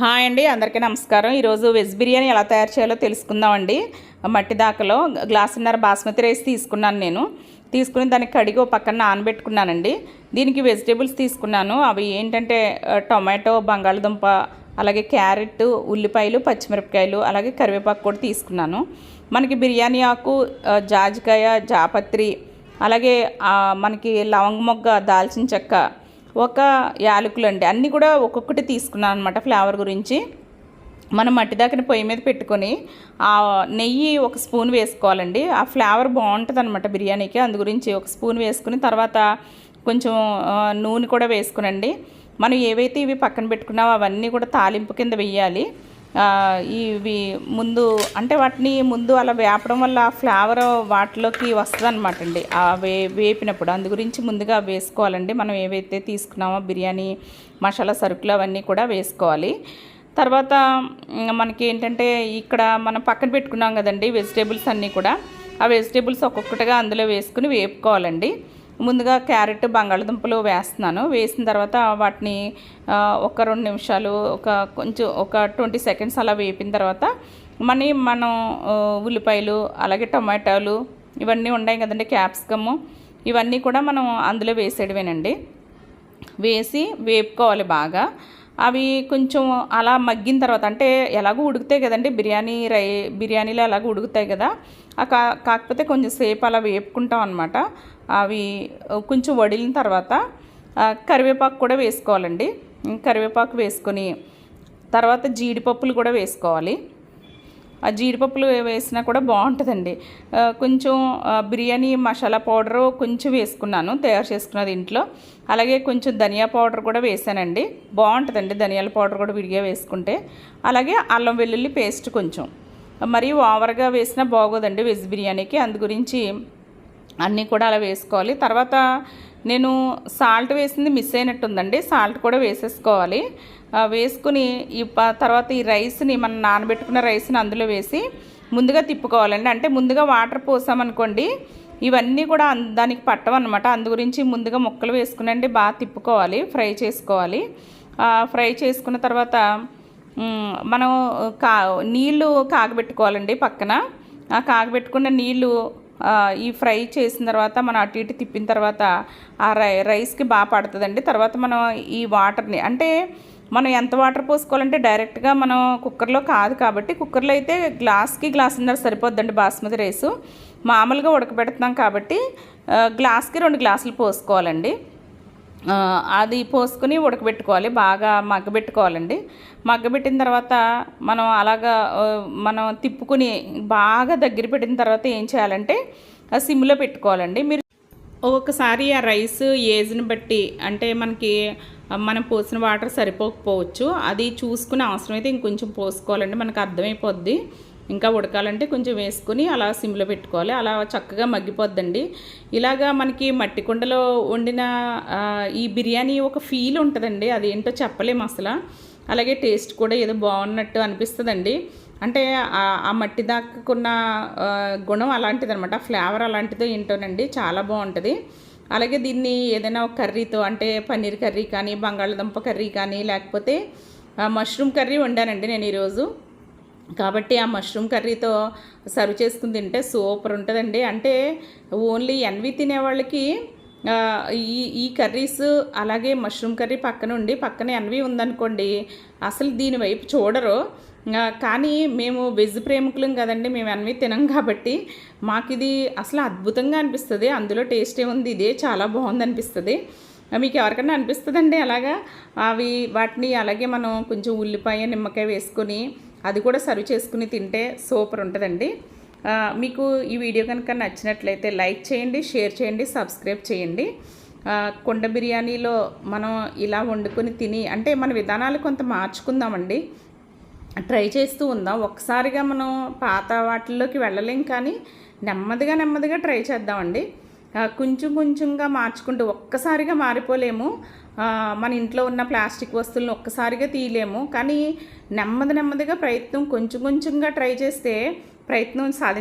Hi అండి అందరికీ నమస్కారం. ఈరోజు వెజ్ బిర్యానీ ఎలా తయారు చేయాలో తెలుసుకుందామండి. మట్టి దాకలో గ్లాసున్నర బాస్మతి రైస్ తీసుకున్నాను నేను. తీసుకుని దానికి కడిగి ఒక పక్కన నానబెట్టుకున్నానండి. దీనికి వెజిటేబుల్స్ తీసుకున్నాను. అవి ఏంటంటే టొమాటో బంగాళదుంప అలాగే క్యారెట్ ఉల్లిపాయలు పచ్చిమిరపకాయలు అలాగే కరివేపాకు కూడా తీసుకున్నాను. మనకి బిర్యానీ ఆకు జాజికాయ జాపత్రి అలాగే మనకి లవంగ మొగ్గ దాల్చిన చెక్క ఒక యాలకులు అండి. అన్నీ కూడా ఒక్కొక్కటి తీసుకున్నాను అనమాట ఫ్లేవర్ గురించి. మనం మట్టి దాకని పొయ్యి మీద పెట్టుకొని ఆ నెయ్యి ఒక స్పూన్ వేసుకోవాలండి. ఆ ఫ్లేవర్ బాగుంటుంది అనమాట బిర్యానీకి. అందు గురించి ఒక స్పూన్ వేసుకుని తర్వాత కొంచెం నూనె కూడా వేసుకునండి. మనం ఏవైతే ఇవి పక్కన పెట్టుకున్నావో అవన్నీ కూడా తాలింపు కింద వెయ్యాలి ఇవి ముందు అంటే వాటిని ముందు అలా వేపడం వల్ల ఫ్లేవర్ వాటిలోకి వస్తుంది అనమాట అండి. ఆ వే వేపినప్పుడు అందు గురించి ముందుగా వేసుకోవాలండి. మనం ఏవైతే తీసుకున్నామో బిర్యానీ మసాలా సరుకులు అవన్నీ కూడా వేసుకోవాలి. తర్వాత మనకి ఏంటంటే ఇక్కడ మనం పక్కన పెట్టుకున్నాం కదండి వెజిటేబుల్స్ అన్నీ కూడా. ఆ వెజిటేబుల్స్ ఒక్కొక్కటిగా అందులో వేసుకుని వేపుకోవాలండి. ముందుగా క్యారెట్ బంగాళదుంపలు వేస్తున్నాను. వేసిన తర్వాత వాటిని ఒక రెండు నిమిషాలు ఒక కొంచెం ఒక ట్వంటీ సెకండ్స్ అలా వేపిన తర్వాత మనీ మనం ఉల్లిపాయలు అలాగే టొమాటోలు ఇవన్నీ ఉన్నాయి కదండి క్యాప్సికము. ఇవన్నీ కూడా మనం అందులో వేసేయడమేనండి. వేసి వేపుకోవాలి బాగా. అవి కొంచెం అలా మగ్గిన తర్వాత అంటే ఎలాగో ఉడుకుతాయి కదండి బిర్యానీ రై బిర్యానీలో ఎలాగో ఉడుకుతాయి కదా కాకపోతే కొంచెం సేపు అలా వేపుకుంటాం అనమాట అవి కొంచెం వడిలిన తర్వాత కరివేపాకు కూడా వేసుకోవాలండి. కరివేపాకు వేసుకొని తర్వాత జీడిపప్పులు కూడా వేసుకోవాలి. ఆ జీడిపప్పులు వేసినా కూడా బాగుంటుందండి. కొంచెం బిర్యానీ మసాలా పౌడరు కొంచెం వేసుకున్నాను తయారు చేసుకున్నది ఇంట్లో. అలాగే కొంచెం ధనియా పౌడర్ కూడా వేసానండి. బాగుంటుందండి ధనియాల పౌడర్ కూడా విడిగా వేసుకుంటే. అలాగే అల్లం వెల్లుల్లి పేస్ట్ కొంచెం. మరి ఓవర్గా వేసినా బాగోదండి వెజ్ బిర్యానీకి. అందు గురించి అన్నీ కూడా అలా వేసుకోవాలి. తర్వాత నేను సాల్ట్ వేసింది మిస్ అయినట్టుందండి. సాల్ట్ కూడా వేసేసుకోవాలి. వేసుకుని ఈ తర్వాత ఈ రైస్ని మనం నానబెట్టుకున్న రైస్ని అందులో వేసి ముందుగా తిప్పుకోవాలండి. అంటే ముందుగా వాటర్ పోసామనుకోండి ఇవన్నీ కూడా దానికి పట్టవన్నమాట అందు గురించి ముందుగా ముక్కలు వేసుకునండి బాగా తిప్పుకోవాలి ఫ్రై చేసుకోవాలి. ఫ్రై చేసుకున్న తర్వాత మనం కా నీళ్ళు కాగబెట్టుకోవాలండి పక్కన. ఆ కాగబెట్టుకున్న నీళ్ళు ఈ ఫ్రై చేసిన తర్వాత మనం అటు ఇటు తిప్పిన తర్వాత ఆ రై రైస్కి బాగా పడుతుందండి. తర్వాత మనం ఈ వాటర్ని అంటే మనం ఎంత వాటర్ పోసుకోవాలంటే డైరెక్ట్గా మనం కుక్కర్లో కాదు కాబట్టి కుక్కర్లో అయితే గ్లాస్కి గ్లాసున్నర సరిపోద్దండి బాస్మతి రైసు. మామూలుగా ఉడకబెడుతున్నాం కాబట్టి గ్లాస్కి రెండు గ్లాసులు పోసుకోవాలండి. అది పోసుకుని ఉడకబెట్టుకోవాలి బాగా మగ్గబెట్టుకోవాలండి. మగ్గబెట్టిన తర్వాత మనం అలాగా మనం తిప్పుకుని బాగా దగ్గర పెట్టిన తర్వాత ఏం చేయాలంటే సిమ్లో పెట్టుకోవాలండి. మీరు ఒక్కొక్కసారి ఆ రైస్ ఏజ్ని బట్టి అంటే మనకి మనం పోసిన వాటర్ సరిపోకపోవచ్చు. అది చూసుకుని అవసరమైతే ఇంకొంచెం పోసుకోవాలండి మనకు అర్థమైపోద్ది. ఇంకా ఉడకాలంటే కొంచెం వేసుకుని అలా సిమ్లో పెట్టుకోవాలి. అలా చక్కగా మగ్గిపోద్దండి. ఇలాగా మనకి మట్టి కుండలో వండిన ఈ బిర్యానీ ఒక ఫీల్ ఉంటుందండి. అది ఏంటో చెప్పలేము అసలు. అలాగే టేస్ట్ కూడా ఏదో బాగున్నట్టు అనిపిస్తుందండి. అంటే ఆ మట్టి దాక్కున్న గుణం అలాంటిదనమాట ఫ్లేవర్ అలాంటిదో ఏంటోనండి చాలా బాగుంటుంది. అలాగే దీన్ని ఏదైనా ఒక కర్రీతో అంటే పన్నీర్ కర్రీ కానీ బంగాళదుంప కర్రీ కానీ లేకపోతే మష్రూమ్ కర్రీ వండానండి నేను ఈరోజు. కాబట్టి ఆ మష్రూమ్ కర్రీతో సర్వ్ చేసుకుని తింటే సూపర్ ఉంటుందండి. అంటే ఓన్లీ ఎన్వి తినేవాళ్ళకి ఈ ఈ కర్రీస్ అలాగే మష్రూమ్ కర్రీ పక్కన ఉండి పక్కన ఎన్వి ఉందనుకోండి అసలు దీని వైపు చూడరు. కానీ మేము వెజ్ ప్రేమికులం కదండి మేము అన్నీ తినం కాబట్టి మాకు ఇది అసలు అద్భుతంగా అనిపిస్తుంది. అందులో టేస్ట్ ఏముంది? ఇదే చాలా బాగుంది అనిపిస్తుంది మీకు ఎవరికైనా అనిపిస్తుందండి అలాగా? అవి వాటిని అలాగే మనం కొంచెం ఉల్లిపాయ నిమ్మకాయ వేసుకొని అది కూడా సర్వ్ చేసుకుని తింటే సూపర్ ఉంటుందండి. మీకు ఈ వీడియో కనుక నచ్చినట్లయితే లైక్ చేయండి షేర్ చేయండి సబ్స్క్రైబ్ చేయండి. కుండ బిర్యానీలో మనం ఇలా వండుకొని తిని అంటే మన విధానాలు కొంత మార్చుకుందామండి. ట్రై చేస్తూ ఉందాం. ఒక్కసారిగా మనం పాత వాటిల్లోకి వెళ్ళలేం కానీ నెమ్మదిగా నెమ్మదిగా ట్రై చేద్దామండి. కొంచెం కొంచెంగా మార్చుకుంటూ ఒక్కసారిగా మారిపోలేము. మన ఇంట్లో ఉన్న ప్లాస్టిక్ వస్తువులను ఒక్కసారిగా తీయలేము. కానీ నెమ్మది నెమ్మదిగా ప్రయత్నం కొంచెం కొంచెంగా ట్రై చేస్తే ప్రయత్నం సాధించ